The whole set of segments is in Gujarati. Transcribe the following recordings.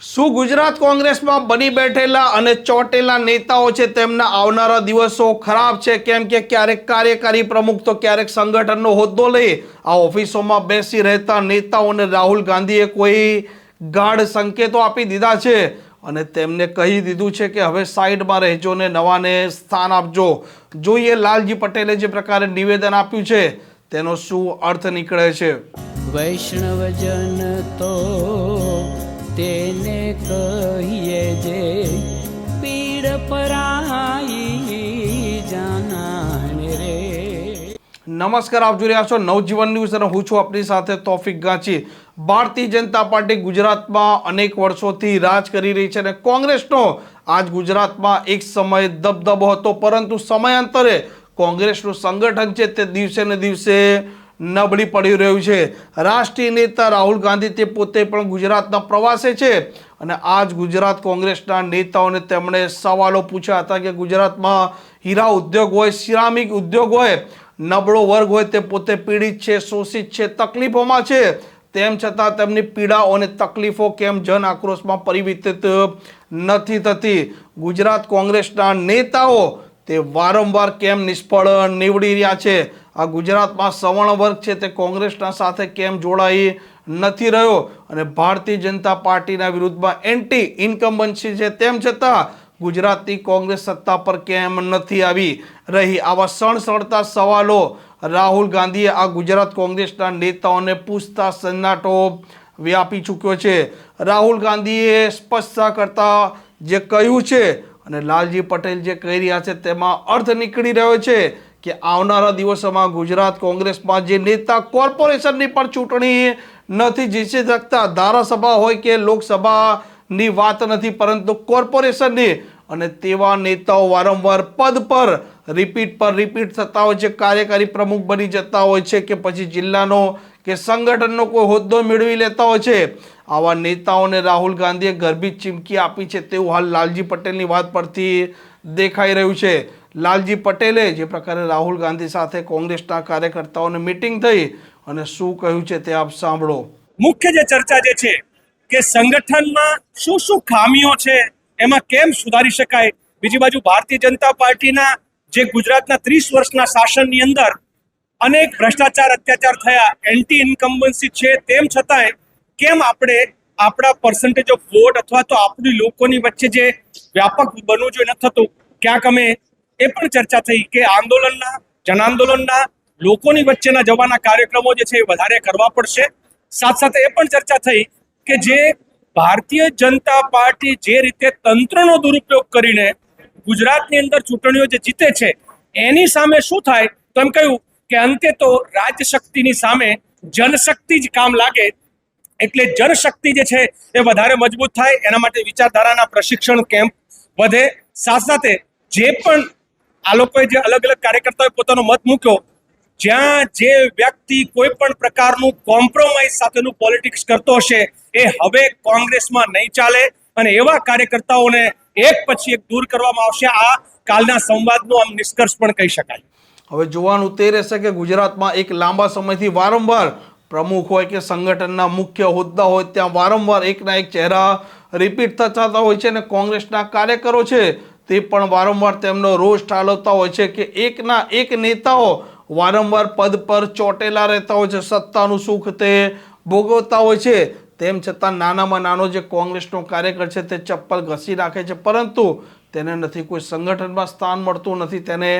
શું ગુજરાત કોંગ્રેસમાં બની બેઠેલા અને ચોટેલા નેતાઓ છે તેમના આવનારા દિવસો ખરાબ છે? કેમ કે ક્યારેક કાર્યકારી પ્રમુખ તો ક્યારેક સંગઠનનો હોદ્દો લઈ આ ઓફિસોમાં બેસી રહેતા નેતાઓને રાહુલ ગાંધીએ કોઈ ગાઢ સંકેતો આપી દીધા છે? અને તેમને કહી દીધું છે કે હવે સાઈડમાં રહેજો ને નવાને સ્થાન આપજો. જોઈએ લાલજી પટેલે જે પ્રકારે નિવેદન આપ્યું છે, તેનો શું અર્થ નીકળે છે? વૈષ્ણવજન તો તેને કહીએ જે પીડ પરાઈ જાનાને રે. નમસ્કાર, આપ જોઈ રહ્યા છો નવજીવન ન્યૂઝ અને હું છું આપની સાથે તોફિક ગાંચી. ભારતીય જનતા પાર્ટી ગુજરાતમાં અનેક વર્ષોથી રાજ કરી રહી છે અને કોંગ્રેસનો આજ ગુજરાતમાં એક સમય દબદબો હતો, પરંતુ સમયાંતરે કોંગ્રેસનું સંગઠન છે તે દિવસે ને દિવસે નબળી પડી રહ્યું છે. રાષ્ટ્રીય નેતા રાહુલ ગાંધી તે પોતે પણ ગુજરાતના પ્રવાસે છે. અને આજ ગુજરાત કોંગ્રેસના નેતાઓને તેમણે સવાલો પૂછ્યા હતા કે ગુજરાતમાં હીરા ઉદ્યોગ હોય, સિરામિક ઉદ્યોગ હોય, નબળો વર્ગ હોય તે પોતે પીડિત છે, શોષિત છે, તકલીફોમાં છે. તેમ છતાં તેમની પીડાઓ અને તકલીફો કેમ જન આક્રોશમાં પરિવર્તિત નથી થતી? ગુજરાત કોંગ્રેસના નેતાઓ તે વારંવાર કેમ નિષ્ફળ નીવડી રહ્યા છે? આ ગુજરાતમાં સવર્ણ વર્ગ છે તે કોંગ્રેસના સાથે કેમ જોડાઈ નથી રહ્યો? અને ભારતીય જનતા પાર્ટીના વિરુદ્ધમાં એન્ટી ઇન્કમ્બન્સી છે તેમ છતાં ગુજરાતની કોંગ્રેસ સત્તા પર કેમ નથી આવી રહી? આવા સણસણતા સવાલો રાહુલ ગાંધીએ આ ગુજરાત કોંગ્રેસના નેતાઓને પૂછતા સન્નાટો વ્યાપી ચૂક્યો છે. રાહુલ ગાંધીએ સ્પષ્ટતા કરતા જે કહ્યું છે અને લાલજી પટેલ જે કહી રહ્યા છે તેમાં અર્થ નીકળી રહ્યો છે. કે આવનારા દિવસોમાં ગુજરાત કોંગ્રેસમાં જે નેતા કોર્પોરેશનની પણ ચૂંટણી નથી જીતી શકતા, ધારાસભા હોય કે લોકસભાની વાત નથી, પરંતુ કોર્પોરેશનની અને તેવા નેતાઓ વારંવાર પદ પર રિપીટ પર રિપીટ થતા હોય છે, કાર્યકારી પ્રમુખ બની જતા હોય છે કે પછી જિલ્લાનો કે સંગઠનનો કોઈ હોદ્દો મેળવી લેતા હોય છે. આવા નેતાઓને રાહુલ ગાંધીએ ગરબી ચીમકી આપી છે, તેવું હાલ લાલજી પટેલની વાત પરથી દેખાઈ રહ્યું છે. લાલજી પટેલે જે પ્રકારે રાહુલ ગાંધી સાથે કોંગ્રેસના કાર્યકર્તાઓને મિટિંગ થઈ અને શું કહ્યું છે તે આપ સાંભળો. મુખ્ય જે ચર્ચા જે છે કે સંગઠનમાં શું શું ખામીઓ છે, એમાં કેમ સુધારી શકાય? બીજી બાજુ ભારતીય જનતા પાર્ટીના જે ગુજરાતના ત્રીસ વર્ષના શાસનની અંદર અનેક ભ્રષ્ટાચાર, અત્યાચાર થયા એન્ટી ઇન્કમ્બન્સી છે, તેમ છતાંય કેમ આપણે આપણા પર્સન્ટેજ ઓફ વોટ અથવા તો આપણી લોકોની વચ્ચે જે વ્યાપક બનવું જોઈએ ન થતું? ક્યાંક અમે એ પણ ચર્ચા થઈ કે આંદોલનના, જનાંદોલનના, લોકોની વચ્ચેના જવાના કાર્યક્રમો જે છે એ વધારે કરવા પડશે. સાથ સાથે એ પણ ચર્ચા થઈ કે જે ભારતીય જનતા પાર્ટી જે રીતે તંત્રનો દુરુપયોગ કરીને ગુજરાતની અંદર ચૂંટણીઓ જે જીતે છે, એની સામે શું થાય? તો એમ કહ્યું કે અંતે તો રાજશક્તિની સામે જનશક્તિ જ કામ લાગે. એટલે જનશક્તિ જે છે એ વધારે મજબૂત થાય. એના માટે વિચારધારાના પ્રશિક્ષણ કેમ્પ વધે. સાથે સાથે જે પણ આ લોકોએ જે અલગ અલગ કાર્યકર્તાઓએ પોતાનો મત મૂક્યો, જ્યાં જે વ્યક્તિ કોઈ પણ પ્રકારનું કોમ્પ્રોમાઇઝ સાથેનું પોલિટિક્સ કરતો હશે, એ હવે કોંગ્રેસમાં નહીં ચાલે અને એવા કાર્યકર્તાઓને એક પછી એક દૂર કરવામાં આવશે. આ કાલના સંવાદનો આમ નિષ્કર્ષ પણ કહી શકાય. હવે જોવાનું તે રહેશે કે ગુજરાતમાં એક લાંબા સમયથી વારંવાર પ્રમુખ હોય કે સંગઠનના મુખ્ય હોદ્દા હોય, ત્યાં વારંવાર એકના એક ચહેરા રિપીટ થતા હોય છે અને કોંગ્રેસના કાર્યકરો છે તે પણ વારંવાર તેમનો રોષ ઠાલવતા હોય છે કે એકના એક નેતાઓ વારંવાર પદ પર ચોટેલા રહેતા હોય છે, સત્તાનું સુખ તે ભોગવતા હોય છે. તેમ છતાં નાનામાં નાનો જે કોંગ્રેસનો કાર્યકર છે તે ચપ્પલ ઘસી રાખે છે, પરંતુ તેને નથી કોઈ સંગઠનમાં સ્થાન મળતું નથી, તેને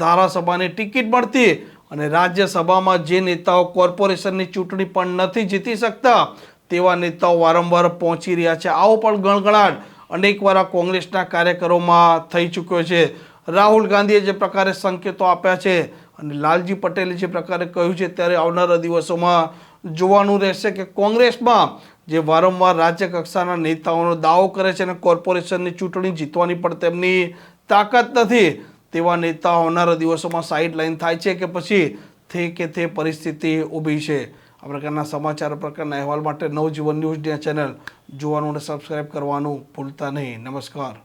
ધારાસભાની ટિકિટ મળતી અને રાજ્યસભામાં જે નેતાઓ કોર્પોરેશનની ચૂંટણી પણ નથી જીતી શકતા, તેવા નેતાઓ વારંવાર પહોંચી રહ્યા છે. આવો પણ ગણગણાટ અનેકવાર આ કોંગ્રેસના કાર્યકરોમાં થઈ ચૂક્યો છે. રાહુલ ગાંધીએ જે પ્રકારે સંકેતો આપ્યા છે અને લાલજી પટેલે જે પ્રકારે કહ્યું છે ત્યારે આવનારા દિવસોમાં જોવાનું રહેશે કે કોંગ્રેસમાં જે વારંવાર રાજ્ય કક્ષાના નેતાઓનો દાવો કરે છે અને કોર્પોરેશનની ચૂંટણી જીતવાની પણ તેમની તાકાત નથી, તેવા નેતાઓ આવનારા દિવસોમાં સાઇડ લાઈન થાય છે કે પછી તે કે તે પરિસ્થિતિ ઊભી છે. આ પ્રકારના સમાચાર પ્રકારના અહેવાલ માટે નવજીવન ન્યૂઝ ચેનલ જોવાનું અને સબસ્ક્રાઇબ કરવાનું ભૂલતા નહીં. નમસ્કાર.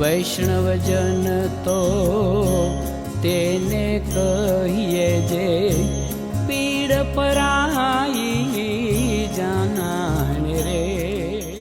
વૈષ્ણવજન તો તેને કહીએ જે પીડ પરાઈ